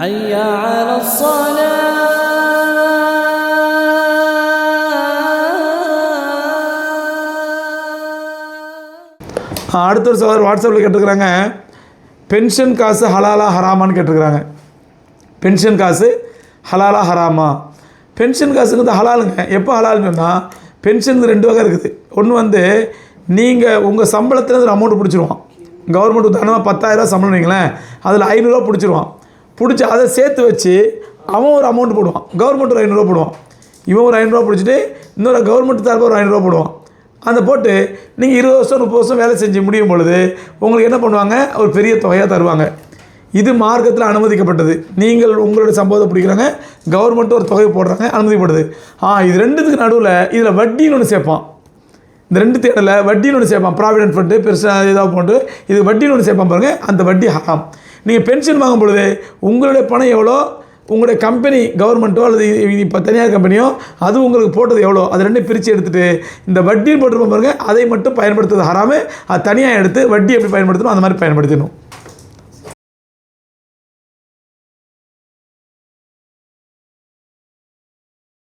حي على الصلاة அடுத்த ஒரு சகோதரர் வாட்ஸ்அப்பில் கேட்டிருக்கிறாங்க பென்ஷன் காசு ஹலாலா ஹராமான்னு கேட்டிருக்கிறாங்க பென்ஷன் காசு ஹலாலா ஹராமா பென்ஷன் காசுங்கிறது ஹலாலுங்க எப்போ ஹலால்னு சொன்னால் பென்ஷன் ரெண்டு வகை இருக்குது ஒன்று வந்து நீங்கள் உங்கள் சம்பளத்துலேருந்து ஒரு அமௌண்ட் பிடிச்சிருவான் கவர்மெண்ட் உதாரணமாக பத்தாயிரரூவா சம்பளம் வைங்களேன் அதில் ஐநூறுரூவா பிடிச்சிருவான் பிடிச்சி அதை சேர்த்து வச்சு அவன் ஒரு அமௌண்ட் போடுவான். கவர்மெண்ட் ஒரு ஐநூறுரூவா போடுவான். இவன் ஒரு ஐநூறுரூவா பிடிச்சிட்டு இன்னொரு கவர்மெண்ட் தரப்பு ஒரு ஐநூறுரூவா போடுவான். அந்த போட்டு நீங்கள் இருபது வருஷம் முப்பது வருஷம் வேலை செஞ்சு முடியும் பொழுது உங்களுக்கு என்ன பண்ணுவாங்க? ஒரு பெரிய தொகையாக தருவாங்க. இது மார்க்கத்தில் அனுமதிக்கப்பட்டது. நீங்கள் உங்களோட சம்பவத்தை பிடிக்கிறாங்க கவர்மெண்ட்டு ஒரு தொகை போடுறாங்க அனுமதிப்படுது ஆ இது ரெண்டுத்துக்கு நடுவில் இதில் வட்டின்னு ஒன்று சேர்ப்பான். இந்த ரெண்டு தேடலை வட்டின்னு ஒன்று சேர்ப்பான். ப்ராவிடென்ட் ஃபண்டு பெருசாக இதாக போட்டு இது வட்டின்னு ஒன்று சேர்ப்பான் பாருங்கள் அந்த வட்டி ஹராம். நீங்கள் பென்ஷன் வாங்கும் பொழுது உங்களுடைய பணம் எவ்வளோ? உங்களுடைய கம்பெனி கவர்மெண்ட்டோ அல்லது இப்போ தனியார் கம்பெனியோ அது உங்களுக்கு போட்டது எவ்வளோ? அது ரெண்டும் பிரித்து எடுத்துகிட்டு இந்த வட்டின்னு போட்டிருப்போம் பாருங்கள் அதை மட்டும் பயன்படுத்துறது ஹராமல் அது தனியாக எடுத்து வட்டி எப்படி பயன்படுத்தணும் அந்த மாதிரி பயன்படுத்தணும்